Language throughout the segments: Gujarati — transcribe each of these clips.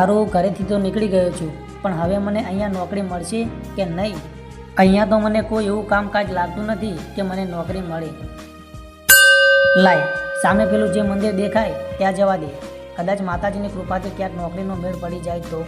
સારું ઘરેથી તો નીકળી ગયો છું, પણ હવે મને અહીંયા નોકરી મળશે કે નહીં? અહીંયા તો મને કોઈ એવું કામકાજ લાગતું નથી કે મને નોકરી મળે. લાય, સામે પેલું જે મંદિર દેખાય, ત્યાં જવા દે. કદાચ માતાજીની કૃપાથી ક્યાંક નોકરીનો મેળ પડી જાય તો.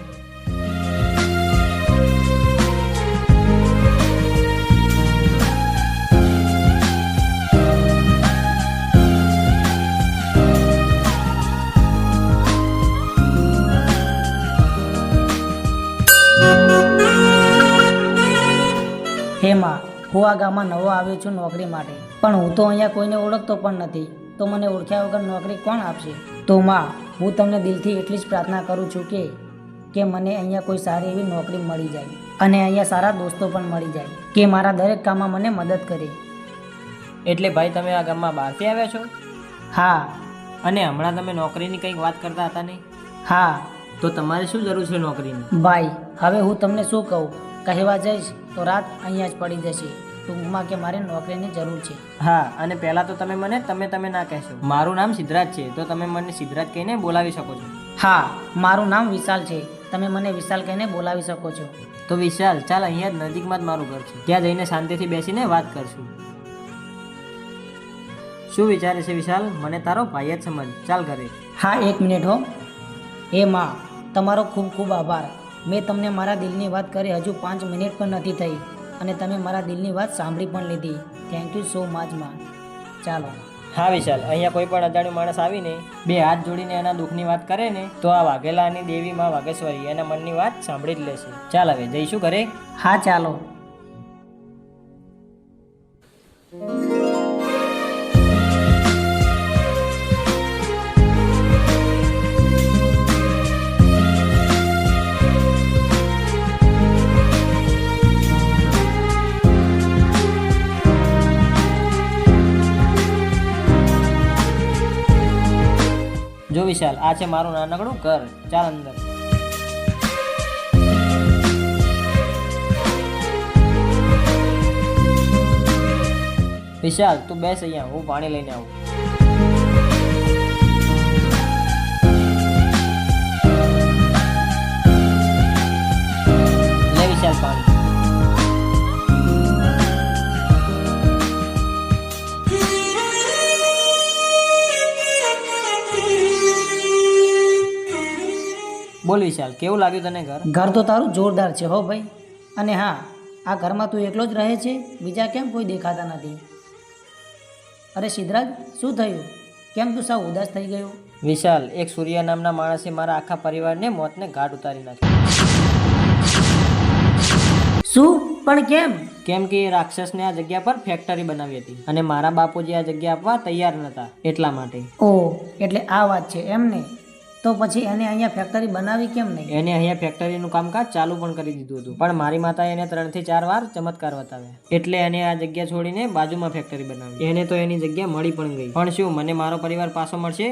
હે માં હું આ ગામમાં નવો આવ્યો છું નોકરી માટે. પણ હું તો અહીંયા કોઈને ઓળખતો પણ નથી. તો મને ઓળખ્યા વગર નોકરી કોણ આપશે? તો માં હું તમને દિલથી એટલી જ પ્રાર્થના કરું છું કે કે મને અહીંયા કોઈ સારી એવી નોકરી મળી જાય. અને અહીંયા સારા દોસ્તો પણ મળી જાય કે મારા દરેક કામમાં મને મદદ કરે. એટલે ભાઈ તમે આ ગામમાં બહારથી આવ્યા છો? હા. અને હમણાં તમે નોકરીની કંઈક વાત કરતા હતા નહીં હા. તો તમારે શું જરૂર છે નોકરીની? ભાઈ હવે હું તમને શું કહું? કહેવા જઈશ તો રાત અહીંયા જ પડી જશે. ટૂંકમાં કે મારે નોકરીની જરૂર છે? હા અને પહેલાં તો તમે મને તમે તમે ના કહેશો. મારું નામ સિદ્ધરાજ છે તો તમે મને સિદ્ધરાજ કહીને બોલાવી શકો છો. હા મારું નામ વિશાલ છે. તમે મને વિશાલ કહીને બોલાવી શકો છો. તો વિશાલ ચાલ અહીંયા જ નજીકમાં જ મારું ઘર છે. ત્યાં જઈને શાંતિથી બેસીને વાત કરશું. શું વિચારે છે વિશાલ? મને તારો ભાઈ જ સમજ. ચાલ ઘરે. હા એક મિનિટ હો. એ માં તમારો ખૂબ ખૂબ આભાર. મેં તમને મારા દિલની વાત કરી હજુ પાંચ મિનિટ પણ નથી થઈ અને તમે મારા દિલની વાત સાંભળી પણ લીધી. થેન્ક યુ સો મચમાં. ચાલો. હા વિશાલ અહીંયા કોઈ પણ અજાણ્યું માણસ આવીને બે હાથ જોડીને એના દુઃખની વાત કરે ને તો આ વાઘેલાની દેવી માં વાઘેશ્વરી એના મનની વાત સાંભળી જ લેશે. ચાલ હવે જઈશું ઘરે? હા ચાલો. વિશાલ, આ છે મારું નાનકડું ઘર. ચાલ અંદર. વિશાલ, તું બેસ અહીંયા, હું પાણી લઈને આવું. બોલ વિશાલ કેવું લાગ્યું તને ઘર? ઘર તો તારું જોરદાર છે હો ભાઈ. અને હા આ ઘરમાં તું એકલો જ રહે છે બીજા કેમ કોઈ દેખાતા નથી? અરે સિદ્ધરાજ શું થયું? કેમ તું સાવ ઉદાસ થઈ ગયો? વિશાલ એક સૂર્ય નામના માણસે મારા આખા પરિવારને મોતને ઘાટ ઉતારી નાખ્યો. શું? પણ કેમ? કેમ કે એ રાક્ષસને આ જગ્યા પર ફેક્ટરી બનાવી હતી અને મારા બાપુજી આ જગ્યા આપવા તૈયાર નહોતા એટલા માટે. ઓ એટલે આ વાત છે એમ ને? તો પછી એને અહીંયા ફેક્ટરી બનાવી કેમ નહીં? એને અહીંયા ફેક્ટરીનું કામકાજ ચાલુ પણ કરી દીધું હતું. પણ મારી માતાએ એને ત્રણથી ચાર વાર ચમત્કાર બતાવ્યા. એટલે એને આ જગ્યા છોડીને બાજુમાં ફેક્ટરી બનાવી એને તો એની જગ્યા મળી પણ ગઈ. પણ શું મને મારો પરિવાર પાછો મળશે?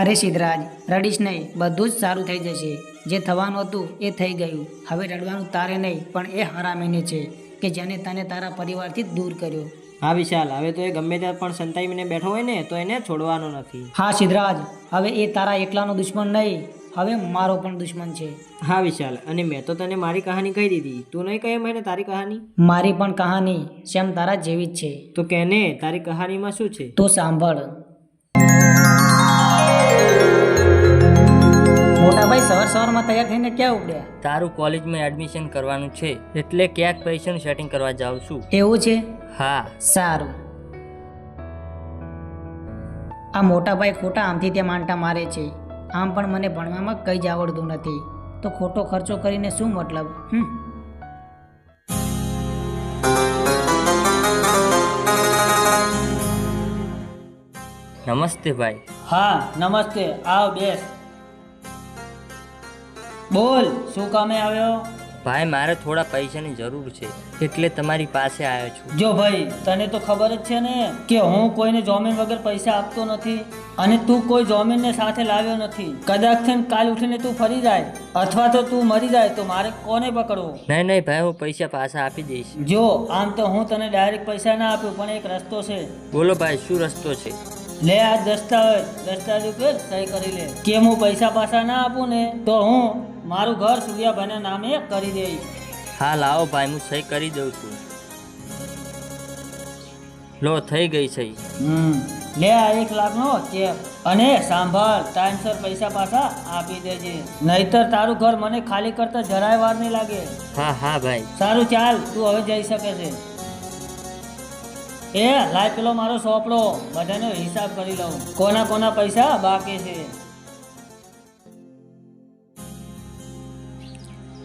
અરે સિદ્ધરાજ રડીશ નહીં. બધું જ સારું થઈ જશે. જે થવાનું હતું એ થઈ ગયું. હવે રડવાનું તારે નહીં પણ એ હરામીને છે કે જેને તને તારા પરિવારથી દૂર કર્યો. હા વિશાલ હવે તો એ ગમે ત્યાં પણ સંતાઈને બેઠો હોય ને તો એને છોડવાનો નથી. હા સિદ્ધરાજ હવે એ તારા એકલાનો દુશ્મન નહીં હવે મારો પણ દુશ્મન છે. હા વિશાલ અને મેં તો તને મારી કહાની કહી દીધી. તું નહીં કહે મને તારી કહાની? મારી પણ કહાની સેમ તારા જેવી જ છે. તો કહેને તારી કહાનીમાં શું છે? તો સાંભળ. મોટાભાઈ સવાર સવારમાં તૈયાર થઈને ક્યાં ઉપડ્યા? તારું કોલેજમાં એડમિશન કરવાનું છે એટલે ક્યાંક પૈસાનું સેટિંગ કરવા જાઉં છું. એવું છે? હા. સારું. આ મોટાભાઈ ખોટા આમથી ત્યાં માંટા મારે છે. આમ પણ મને ભણવામાં કંઈ જ આવડતું નથી. તો ખોટો ખર્ચો કરીને શું મતલબ? હમ? નમસ્તે ભાઈ. હા નમસ્તે. આવ બેસ. બોલ શું કામે આવ્યો? ભાઈ મારે થોડા પૈસાની જરૂર છે એટલે તમારી પાસે આવ્યો છું. જો ભાઈ તને તો ખબર જ છે ને કે હું કોઈને જોમીન વગર પૈસા આપતો નથી અને તું કોઈ જોમીનને સાથે લાવ્યો નથી. કદાચ થઈને કાલ ઉઠીને તું ફરી જાય અથવા તો તું મરી જાય તો મારે કોને પકડવું? નહીં નહીં ભાઈ હું પૈસા પાછા આપી દઈશ. જો આમ તો હું તને ડાયરેક્ટ પૈસા ના આપ્યું પણ એક રસ્તો છે. બોલો ભાઈ શું રસ્તો છે? લે આ દસ્તાવેજ દસ્તાવેજ ઉપર સહી કરી લે. કે હું પૈસા પાછા ના આપું ને તો હું મારું ઘર સૂર્યાભાઈના નામે કરી દઈશ. હા લાવો ભાઈ હું સહી કરી દઉં છું. લો થઈ ગઈ સહી. હમ. લે આ એક લાખનો ચેક. અને સાંભળ ટાઈમસર પૈસા પાછા આપી દેજે. નહીતર તારું ઘર મને ખાલી કરતા જરાય વાર નહીં લાગે. હા હા ભાઈ. સારું ચાલ તું હવે જઈ શકે છે. એ લાય પેલો મારો સોપડો. બધાનો હિસાબ કરી લઉં. કોના કોના પૈસા બાકી છે?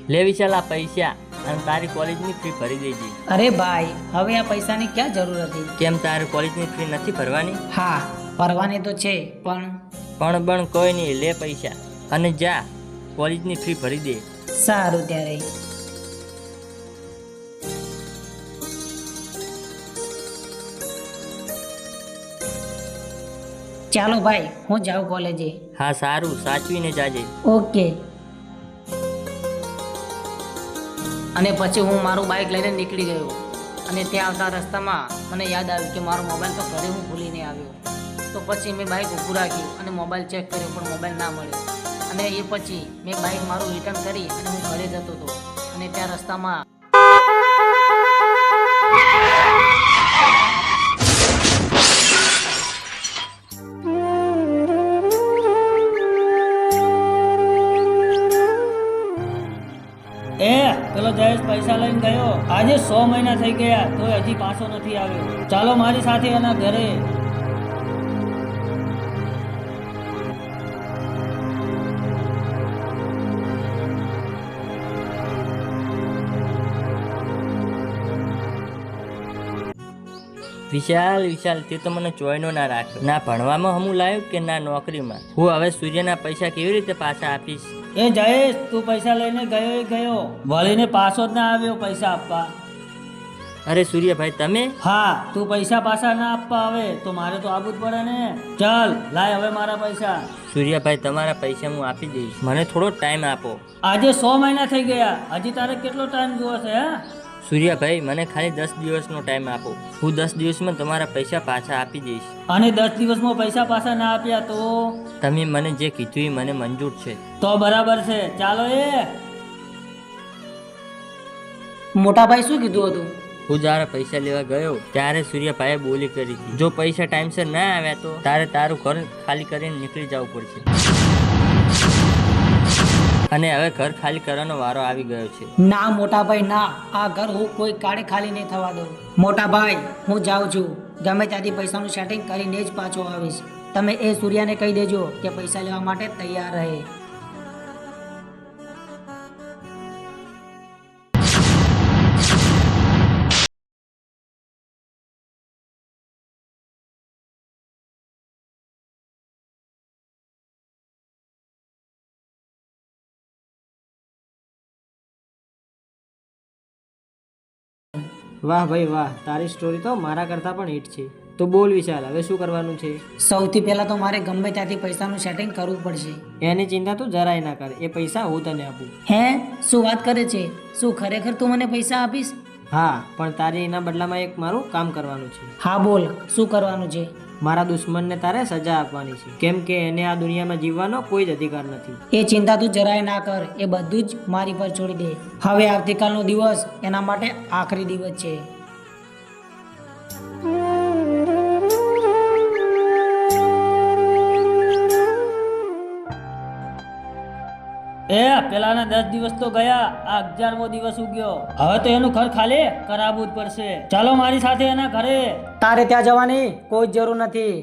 લેવી ચાલ આ પૈસા અને તારી કોલેજની ફી ભરી દેજે. અરે ભાઈ હવે આ પૈસાની ક્યાં જરૂર હતી? કેમ તારે કોલેજની ફી નથી ભરવાની? હા ભરવાની તો છે પણ પણ પણ કોઈ નહીં લે પૈસા. અને જા કોલેજની ફી ભરી દે. સારું ત્યારે. ચાલો ભાઈ હું જાઉં કોલેજે. હા સારું સાચવીને જાજે. ઓકે. અને પછી હું મારું બાઇક લઈને નીકળી ગયો. અને ત્યાં આવતા રસ્તામાં મને યાદ આવ્યું કે મારો મોબાઈલ તો ઘરે હું ભૂલીને આવ્યો. તો પછી મેં બાઇક ઊભું રાખ્યું અને મોબાઈલ ચેક કર્યો પણ મોબાઈલ ના મળ્યો. અને એ પછી મેં બાઇક મારું રિટર્ન કરી અને હું ઘરે જતો હતો. અને ત્યાં રસ્તામાં પૈસા લઈને ગયો. આજે સો મહિના થઈ ગયા તો હજી પાછો નથી આવ્યો. ચાલો મારી સાથે એના ઘરે વિશાલ વિશાલ તે તો મને ચોયનો ના રાખ્યો ના ભણવામાં હમું લાવ્યો કે ના નોકરીમાં? હું હવે સૂર્યના પૈસા કેવી રીતે પાછા આપીશ? એ જયેશ તું પૈસા લઈને ગયો ગયો. વળીને પાછો જ ના આવ્યો પૈસા આપવા. અરે સૂર્યભાઈ તમે? હા તું પૈસા પાછા ના આપવા આવે તો મારે તો આવવું જ પડે ને. ચાલ લાય હવે મારા પૈસા. સૂર્યભાઈ તમારા પૈસા હું આપી દઈશ. મને થોડો ટાઈમ આપો. આજે સો મહિના થઈ ગયા. હજી તારે કેટલો ટાઈમ જોવો છે હે? સૂર્યભાઈ મને ખાલી દસ દિવસનો ટાઈમ આપો. હું દસ દિવસમાં તમારા પૈસા પાછા આપી દઈશ. અને દસ દિવસમાં પૈસા પાછા ના આપ્યા તો? તમે મને જે કીધું એ મને મંજૂર છે. તો બરાબર છે. ચાલો એ. મોટાભાઈ શું કીધું હતું? હું જ્યારે પૈસા લેવા ગયો ત્યારે સૂર્યભાઈએ બોલી કરી જો પૈસા ટાઈમસર ના આવ્યા તો તારે તારું ઘર ખાલી કરીને નીકળી જવું પડશે. અને હવે ઘર ખાલી કરવાનો વારો આવી ગયો છે. ના, મોટાભાઈ, ના. આ ઘર હું કોઈ કાળે ખાલી નહીં થવા દઉં. મોટાભાઈ, હું જાઉં છું. ગમે ત્યાંથી પૈસાનું સેટિંગ કરીને જ પાછો આવીશ. તમે એ સૂર્યાને કહી દેજો કે પૈસા લેવા માટે તૈયાર રહે. વાહ ભાઈ વાહ તારી સ્ટોરી તો મારા કરતાં પણ હિટ છે. તો બોલ વિશાલ હવે શું કરવાનું છે? સૌથી પહેલા તો મારે ગમે ત્યાંથી પૈસાનું સેટિંગ કરવું પડશે. એની ચિંતા તું જરાય ના કર એ પૈસા હું તને આપું. હે? શું વાત કરે છે? શું ખરેખર તું મને પૈસા આપીશ? હા પણ તારે એના બદલામાં એક મારું કામ કરવાનું છે. હા બોલ શું કરવાનું છે? મારા દુશ્મનને તારે સજા આપવાની છે. કેમ કે એને આ દુનિયામાં જીવવાનો કોઈ જ અધિકાર નથી. એ ચિંતા તું જરાય ના કર. એ બધું જ મારી પર છોડી દે. હવે આવતીકાલનો દિવસ એના માટે આખરી દિવસ છે. એ પેલાના દસ દિવસ તો ગયા આ અગિયારમો દિવસ ઉગ્યો. હવે તો એનું ઘર ખાલી કરાવવું જ પડશે. ચાલો મારી સાથે એના ઘરે. તારે ત્યાં જવાની કોઈ જરૂર નથી.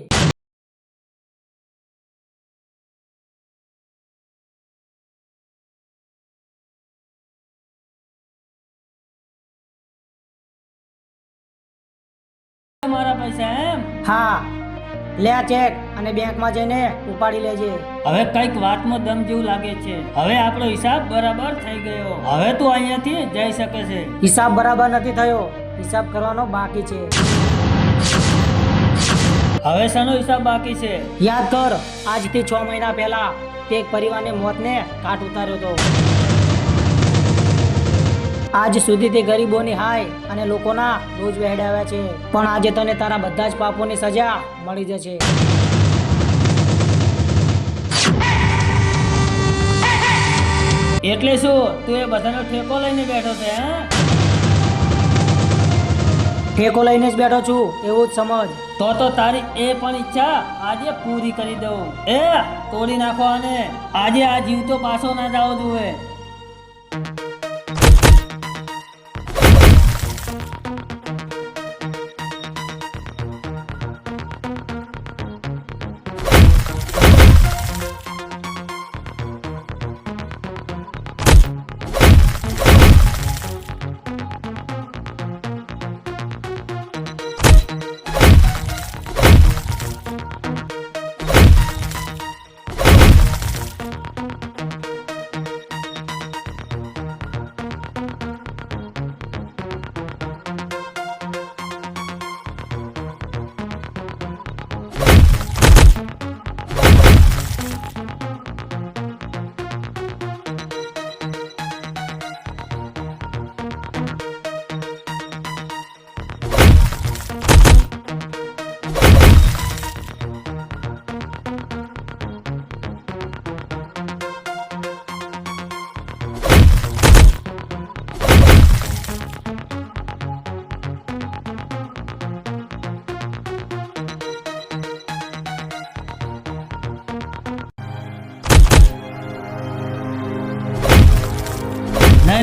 મારા પૈસા એમ? હા. લે ચેક અને બેંકમાં જઈને ઉપાડી લેજે. હવે કંઈક વાતમાં દમ જેવું લાગે છે. હવે આપણો હિસાબ બરાબર થઈ ગયો. હવે તું અહીંયાથી જઈ શકે છે. હિસાબ બરાબર નથી થયો. હિસાબ કરવાનો બાકી છે. હવે શાનો હિસાબ બાકી છે? યાદ કર આજથી છ મહિના પહેલા તે એક પરિવારને મોતને કાટ ઉતાર્યો હતો. આજ સુધી તે ગરીબોની હાય અને લોકોના રોજ વહેડાવ્યા છે. પણ આજે તને તારા બધા જ પાપોની સજા મળી જશે. એટલે શું? તું એ બધાનો ઠેકો લઈને બેઠો છે ઠેકો લઈને જ બેઠો છું, એવું જ સમજ. તો તો તારી એ પણ ઈચ્છા આજે પૂરી કરી દઉં. એ, તોડી નાખો અને આજે આ જીવ તો પાછો ના જવો જોઈએ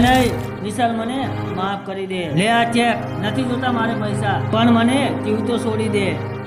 નહીં નહીં વિશાલ મને માફ કરી દે. લે આ ચેક. નથી જોતા મારે પૈસા. પણ મને જીવતો છોડી દે.